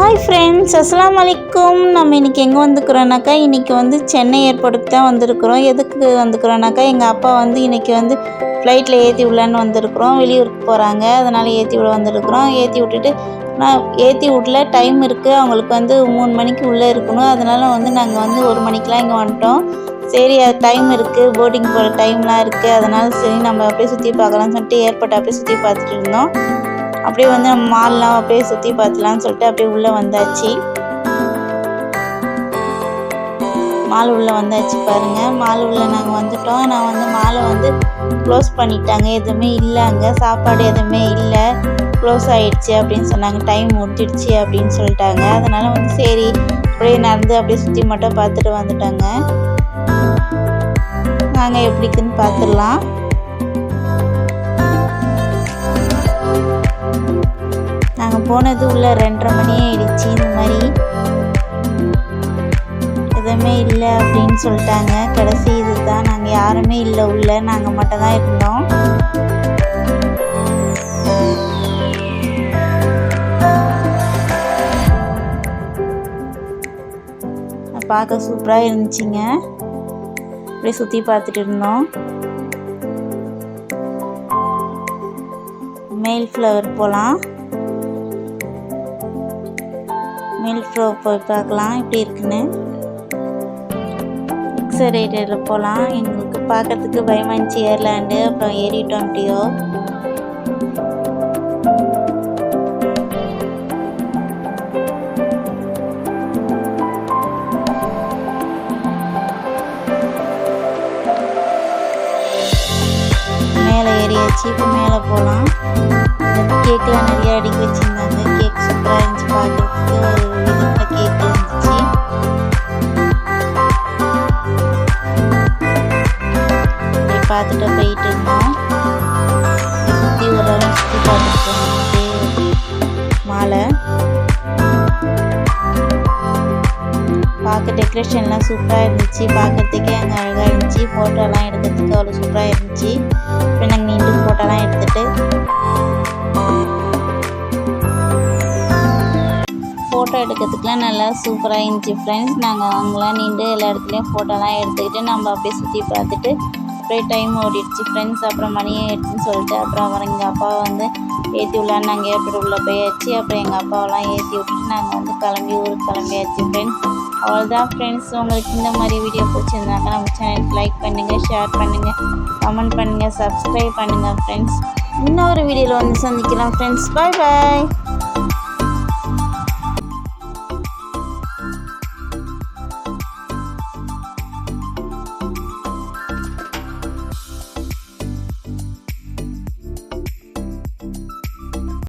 Hi friends அஸ்லாம் வலைக்கும் நம்ம இன்றைக்கி எங்கே வந்துக்கிறோன்னாக்கா இன்றைக்கி வந்து சென்னை ஏர்போர்ட்டுக்கு தான் வந்திருக்கிறோம். எதுக்கு வந்துக்கிறோன்னாக்கா எங்கள் அப்பா வந்து இன்றைக்கி வந்து ஃப்ளைட்டில் ஏற்றி விடலான்னு வந்திருக்கிறோம். வெளியூருக்கு போகிறாங்க அதனால் ஏற்றி விட வந்திருக்கிறோம். ஏற்றி விட்டுட்டு நான் ஏற்றி விடல. டைம் இருக்குது அவங்களுக்கு வந்து மூணு மணிக்கு உள்ளே இருக்கணும். அதனால் வந்து நாங்கள் வந்து ஒரு மணிக்கெலாம் இங்கே வந்துட்டோம். சரி அது டைம் இருக்குது போட்டிங் போகிற டைம்லாம் இருக்குது அதனால் சரி நம்ம அப்படியே சுற்றி பார்க்கலாம்னு சொல்லிட்டு ஏர்போர்ட்டை அப்படியே சுற்றி பார்த்துட்டு இருந்தோம். அப்படியே வந்து நம்ம மால்லாம் அப்படியே சுற்றி பார்த்துலான்னு சொல்லிட்டு அப்படியே உள்ளே வந்தாச்சு. மால் உள்ளே வந்தாச்சு பாருங்கள் மால் உள்ளே நாங்கள் வந்துட்டோம். நான் வந்து மாலை வந்து க்ளோஸ் பண்ணிட்டாங்க. எதுவுமே இல்லை அங்கே. சாப்பாடு எதுவுமே இல்லை. க்ளோஸ் ஆகிடுச்சி அப்படின்னு சொன்னாங்க. டைம் முடிச்சிடுச்சு அப்படின்னு சொல்லிட்டாங்க. அதனால் வந்து சரி அப்படியே நடந்து அப்படியே சுற்றி மட்டும் பார்த்துட்டு வந்துட்டாங்க. நாங்கள் எப்படிக்குன்னு பார்த்துடலாம். நாங்கள் போனது உள்ள ரெண்டரை மணி ஆயிடுச்சு இந்த மாதிரி. எதுவுமே இல்லை அப்படின்னு சொல்லிட்டாங்க. கடைசி இதுதான். நாங்கள் யாருமே இல்லை உள்ள. நாங்கள் மட்டும் தான் இருந்தோம் பார்க்க சூப்பராக இருந்துச்சுங்க. அப்படியே சுற்றி பார்த்துட்டு இருந்தோம். மேல் ஃப்ளவர் போகலாம் மில்க் ஃப்ளவர் போய் பார்க்கலாம் எப்படி இருக்குன்னு. எக்ஸரேட்டரில் போகலாம் எங்களுக்கு பார்க்கறதுக்கு பயமாச்சு ஏர்லாண்டு. அப்புறம் ஏறிட்டோம் அப்படியோ மேலே ஏறியாச்சு இப்போ மேலே போகலாம் கேக்கெலாம் நிறைய அடுக்கி வச்சுருந்தாங்க. கேக் சூப்பராக இருந்துச்சு பார்க்குறதுக்கு. பார்த்துட்டு போயிட்டு இருந்தோம். சுற்றி ஒரு சுற்றி பார்த்துட்டு மாலை. பார்க்க டெக்கரேஷன்லாம் சூப்பராக இருந்துச்சு. பார்க்கறதுக்கே அங்கே அழகாக இருந்துச்சு. ஃபோட்டோலாம் எடுக்கிறதுக்கு அவ்வளோ சூப்பராக இருந்துச்சு. இப்போ நாங்கள் மீண்டும் ஃபோட்டோலாம் எடுத்துகிட்டு ஃபோட்டோ எடுக்கிறதுக்குலாம் நல்லா சூப்பராக இருந்துச்சு ஃப்ரெண்ட்ஸ் நாங்கள் அவங்களாம் நின்று எல்லா இடத்துலையும் ஃபோட்டோலாம் எடுத்துக்கிட்டு நம்ம அப்படியே சுற்றி பார்த்துட்டு அப்படியே டைம் ஓடிடுச்சு. ஃப்ரெண்ட்ஸ் அப்புறம் மணி எடுத்துன்னு சொல்லிட்டு அப்புறம் அவர் எங்கள் அப்பா வந்து ஏற்றி விடலான்னு நாங்கள் ஏர்போர்ட் உள்ளே போயாச்சு. அப்புறம் எங்கள் அப்பாவெல்லாம் ஏற்றி விட்டுட்டு நாங்கள் வந்து கிளம்பி ஊருக்கு கிளம்பியாச்சு ஃப்ரெண்ட்ஸ் அவ்வளோதான் ஃப்ரெண்ட்ஸ் உங்களுக்கு இந்த மாதிரி வீடியோ பிடிச்சிருந்தாக்கா நம்ம சேனலுக்கு லைக் பண்ணுங்கள் ஷேர் பண்ணுங்கள் கமெண்ட் பண்ணுங்கள் சப்ஸ்கிரைப் பண்ணுங்கள் ஃப்ரெண்ட்ஸ் இன்னொரு வீடியோவில் வந்து சந்திக்கிறோம் ஃப்ரெண்ட்ஸ் பாய் பாய்